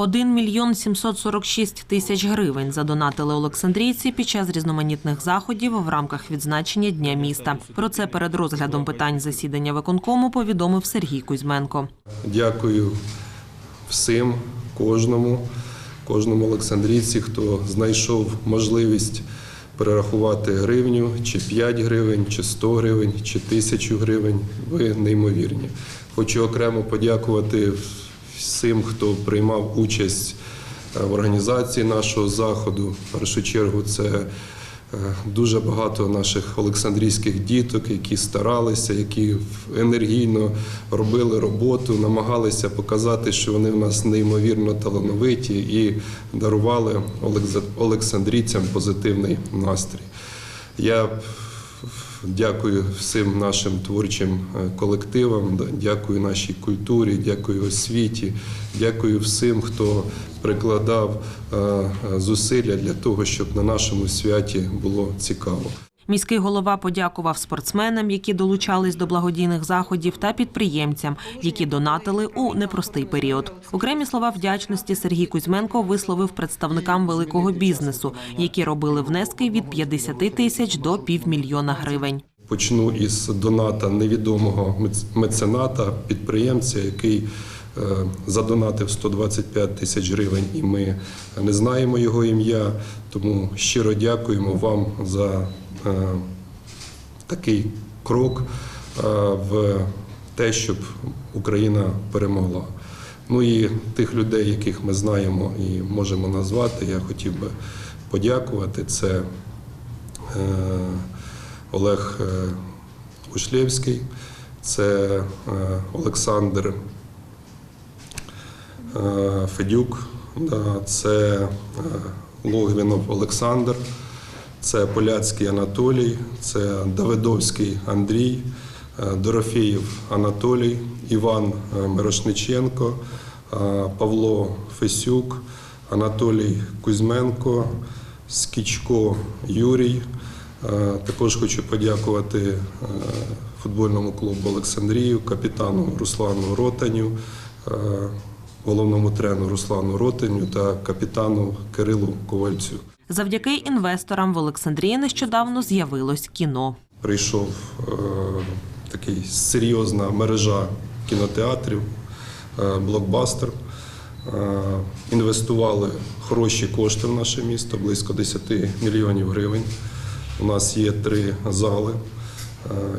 1 мільйон 746 тисяч гривень задонатили олександрійці під час різноманітних заходів в рамках відзначення Дня міста. Про це перед розглядом питань засідання виконкому повідомив Сергій Кузьменко. Дякую всім, кожному, кожному олександрійці, хто знайшов можливість перерахувати гривню, чи 5 гривень, чи 100 гривень, чи 1000 гривень. Ви неймовірні. Хочу окремо подякувати всім, хто приймав участь е, в організації нашого заходу. В першу чергу це е, дуже багато наших олександрійських діток, які старалися, які енергійно робили роботу, намагалися показати, що вони в нас неймовірно талановиті і дарували олександрійцям позитивний настрій. Я дякую всім нашим творчим е, колективам, дякую нашій культурі, дякую освіті, дякую всім, хто прикладав е, е, зусилля для того, щоб на нашому святі було цікаво. Міський голова подякував спортсменам, які долучались до благодійних заходів, та підприємцям, які донатили у непростий період. Окремі слова вдячності Сергій Кузьменко висловив представникам великого бізнесу, які робили внески від 50 тисяч до півмільйона гривень. Почну із доната невідомого мец- мецената, підприємця, який е, задонатив 125 тисяч гривень, і ми не знаємо його ім'я. Тому щиро дякуємо вам за такий крок е, в те, щоб Україна перемогла. Ну і тих людей, яких ми знаємо і можемо назвати, я хотів би подякувати. Це е, Олег е, Ушлєвський, це е, Олександр е, Федюк, це е, Логвінов Олександр, це Поляцький Анатолій, це Давидовський Андрій, е, Дорофєєв Анатолій, Іван е, Мирошниченко, е, Павло Фесюк, Анатолій Кузьменко, Скічко Юрій. Також хочу подякувати футбольному клубу Олександрію, капітану Руслану Ротаню, головному тренеру Руслану Ротаню та капітану Кирилу Ковальцю. Завдяки інвесторам в Олександрії нещодавно з'явилось кіно. Прийшов е, такий серйозна мережа кінотеатрів, е, блокбастер. Е, інвестували хороші кошти в наше місто, близько 10 мільйонів гривень. У нас є три зали,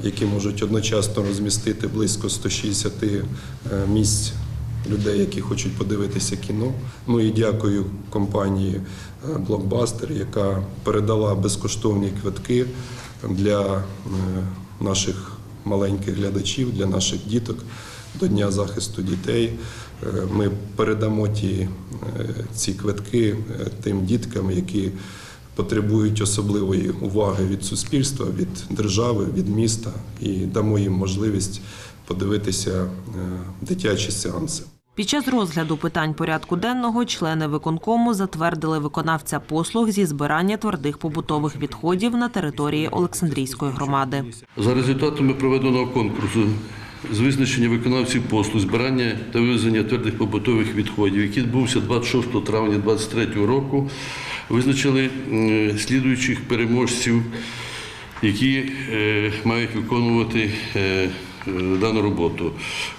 які можуть одночасно розмістити близько 160 е, місць людей, які хочуть подивитися кіно. Ну і дякую компанії Блокбастер, яка передала безкоштовні квитки для е, наших маленьких глядачів, для наших діток до Дня захисту дітей. Е, Ми передамо ті, е, ці квитки тим діткам, які потребують особливої уваги від суспільства, від держави, від міста, і дамо їм можливість подивитися е, дитячі сеанси. Під час розгляду питань порядку денного члени виконкому затвердили виконавця послуг зі збирання твердих побутових відходів на території Олександрійської громади. За результатами проведеного конкурсу з визначення виконавців послуг, збирання та вивезення твердих побутових відходів, який відбувся 26 травня 2023 року, визначили слідуючих переможців, які е, мають виконувати е, дану роботу.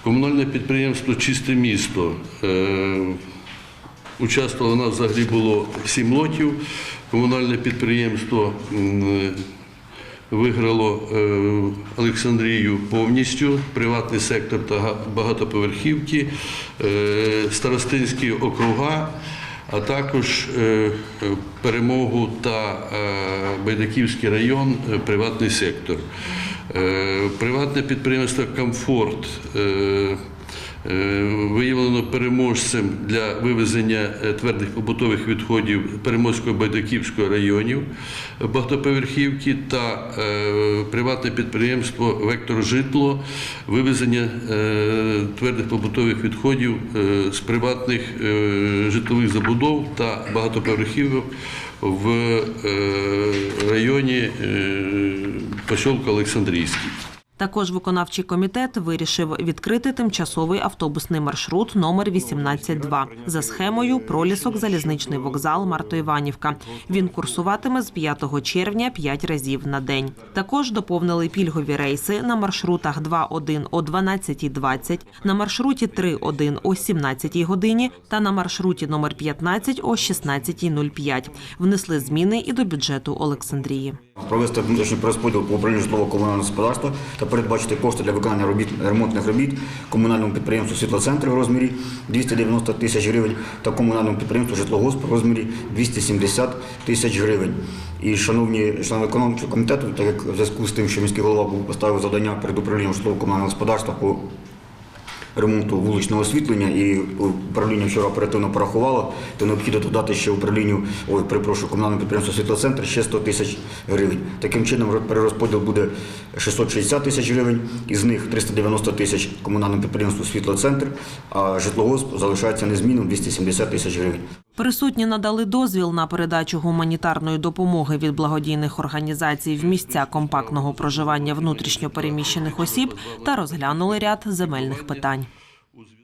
Комунальне підприємство Чисте місто. е, Участвувало нас взагалі було сім лотів. Комунальне підприємство виграло е, Олександрію повністю, приватний сектор та багатоповерхівки, е, старостинські округа, а також е, е, перемогу та е, Байдаківський район, е, приватний сектор. Е, Приватне підприємство Комфорт. Е, Виявлено переможцем для вивезення е, твердих побутових відходів Переможського байдаківського районів е, багатоповерхівки та приватне підприємство Вектор Житло вивезення твердих побутових відходів з приватних житлових забудов та багатоповерхівок в районі посілка Олександрійський. Також виконавчий комітет вирішив відкрити тимчасовий автобусний маршрут номер 18-2 за схемою пролісок залізничний вокзал Марто-Іванівка. Він курсуватиме з 5 червня 5 разів на день. Також доповнили пільгові рейси на маршрутах 2.1 о 12.20, на маршруті 3.1 о 17 годині та на маршруті номер 15 о 16.05. Внесли зміни і до бюджету Олександрії. Провести внутрішній розподіл по управлінню житлово-комунального господарства та передбачити кошти для виконання робіт ремонтних робіт комунальному підприємству «Світлоцентр» в розмірі 290 тисяч гривень та комунальному підприємству «Житлогосп» в розмірі 270 тисяч гривень. І, шановні члени економічного комітету, так як в зв'язку з тим, що міський голова поставив завдання перед управлінням житлово-комунального господарства по ремонту вуличного освітлення і управління вчора оперативно порахувало, то необхідно додати ще управлінню, ой, перепрошую, комунальному підприємству «Світлоцентр» ще 100 тисяч гривень. Таким чином роз- перерозподіл буде 660 тисяч гривень, із них 390 тисяч комунальному підприємству «Світлоцентр», а житлогосп залишається незмінним 270 тисяч гривень. Присутні надали дозвіл на передачу гуманітарної допомоги від благодійних організацій в місця компактного проживання внутрішньо переміщених осіб та розглянули ряд земельних питань.